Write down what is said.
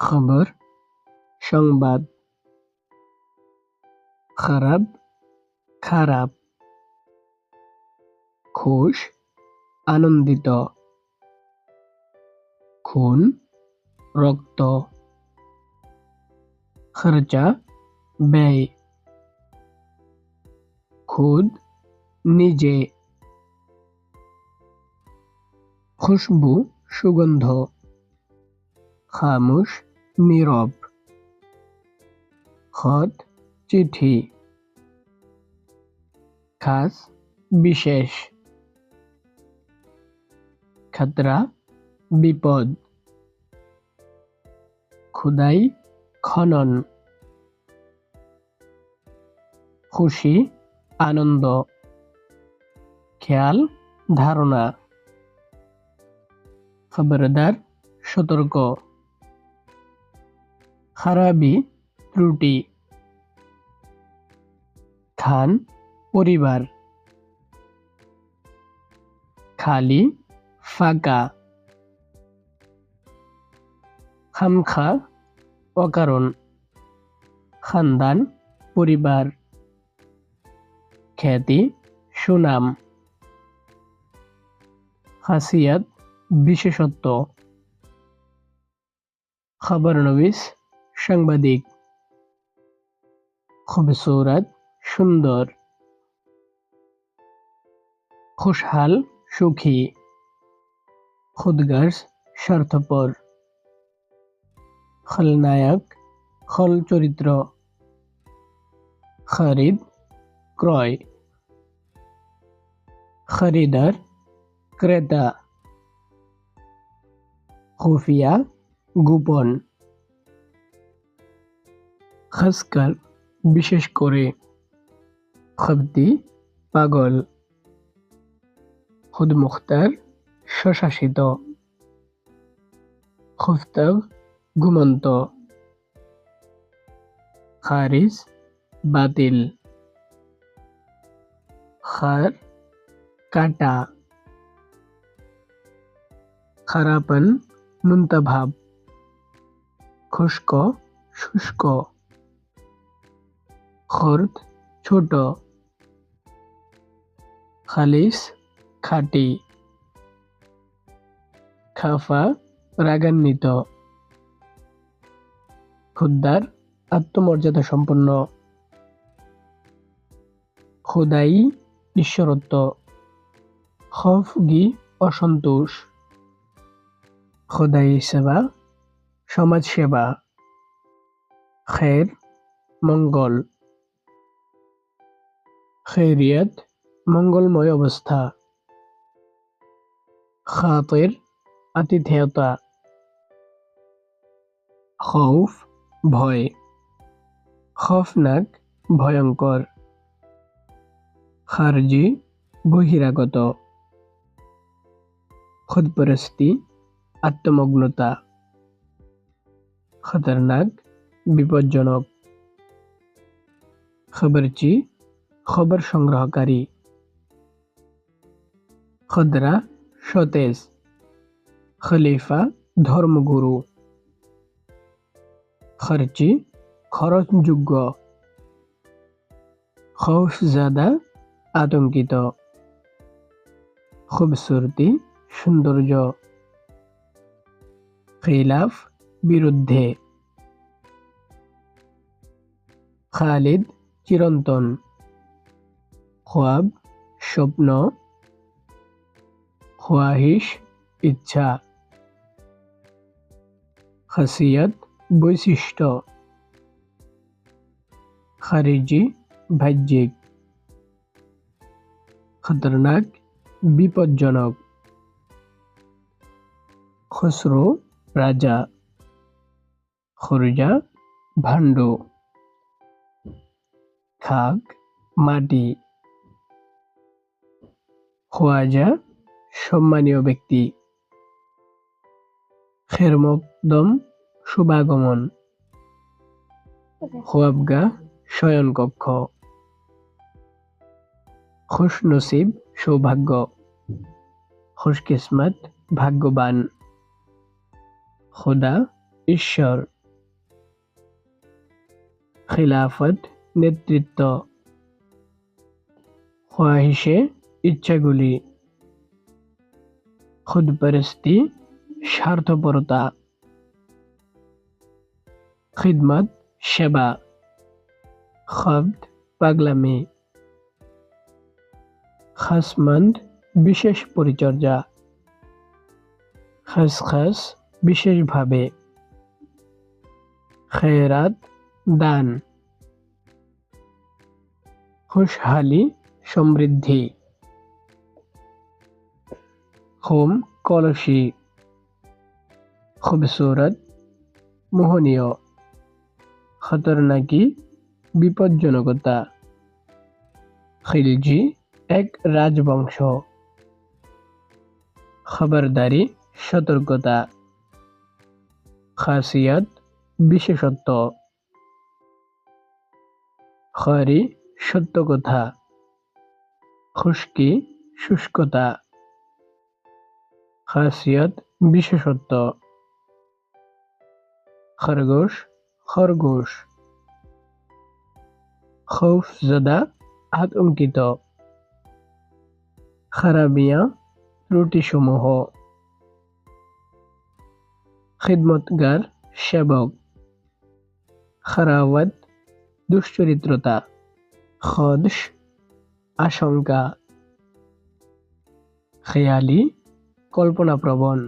খবর সংবাদ খারাপ খারাপ খুশ আনন্দিত খুন রক্ত খরচা ব্যয় খুদ নিজে খুশবু সুগন্ধ খামোশ নীরব। খত চিঠি। খাস, বিশেষ। খতরা, বিপদ। খুদাই, খনন। খুশি, আনন্দ। খেয়াল, ধারণা। খবরদার, সতর্ক। খারাপি ত্রুটি। খান, পরিবার। খালি, ফাঁকা। খামখা, অকারণ। খানদান, পরিবার। খ্যাতি, সুনাম। খাসিয়াত, বিশেষত্ব। খবরনবিস সাংবাদিক। খুবসুরত সুন্দর। খুশহাল, সুখী। খুদগর্জ, স্বার্থপর। খলনায়ক, খল চরিত্র। খরিদ, ক্রয়। খরিদার, ক্রেতা। খুফিয়া, গোপন। খাসকার বিশেষ করে খবতি পাগল খুদ মুখতার স্বশাসিত খুফতগ ঘুমন্ত, খারিজ, বাতিল, খার, কাটা, খারাপন, মুন্তভাব, খুশক, শুষ্ক। খর্দ ছোট। খালিস খাটি। খাফা রাগান্বিত। খুদ্দার আত্মমর্যাদা সম্পন্ন। খোদাই ঈশ্বরত্ব। খফগি অসন্তোষ। খোদাই সেবা, সমাজ সেবা। খের, মঙ্গল। খেরিয়ত, মঙ্গলময় অবস্থা। খাতের আতিথেয়তা। খৌফ, ভয়। খফনাক, ভয়ঙ্কর। খারজি, বহিরাগত। খুদপরস্তি আত্মমগ্নতা। খতরনাক, বিপজ্জনক। খবরচি খবর সংগ্রহকারী। খদরা সতেজ। খলিফা ধর্মগুরু। খরচি খরচযোগ্য। খৌফজাদা আতঙ্কিত। খুবসুরতি সৌন্দর্য। খিলাফ বিরুদ্ধে। খালিদ চিরন্তন। খোয়াব স্বপ্ন, খোয়াহিশ, ইচ্ছা। খাসিয়ত, বৈশিষ্ট্য। খারিজি বাহ্যিক খতরনাক, বিপজ্জনক। খসরু, রাজা। খরজা, ভাণ্ড। খাক মাটি। খোয়াজা সম্মানীয় ব্যক্তি। খেরমকদম, শুভাগমন। খোয়াবগা, শয়নকক্ষ। খুশনসিব, সৌভাগ্য। খুশকিসমত, ভাগ্যবান। খোদা, ঈশ্বর। খিলাফত, নেতৃত্ব। খোয়াহিশে ইচ্ছাগুলি, খুদপরস্তি, স্বার্থপরতা, খিদমত, সেবা, খব্দ, পাগলামি, খাসমন্দ, বিশেষ পরিচর্যা, খসখস, বিশেষভাবে, খেরাত, দান, খুশহালি, সমৃদ্ধি। খুম কলসি খুবসুরত মোহনীয় খতরনাকি বিপজ্জনকতা খিলজি এক রাজবংশ খবরদারি সতর্কতা খাসিয়াত বিশেষত্ব খরি সত্য কথা খুশকি শুষ্কতা খাসিয়ত বিশেষত্ব। খরগোশ খরগোশ। খৌফজদা আতঙ্কিত। খারাবিয়া ত্রুটিসমূহ। খিদমতগার সেবক। খারাওয়াত দুশ্চরিত্রতা। খদশ আশঙ্কা। খেয়ালি কল্পনাপ্রবণ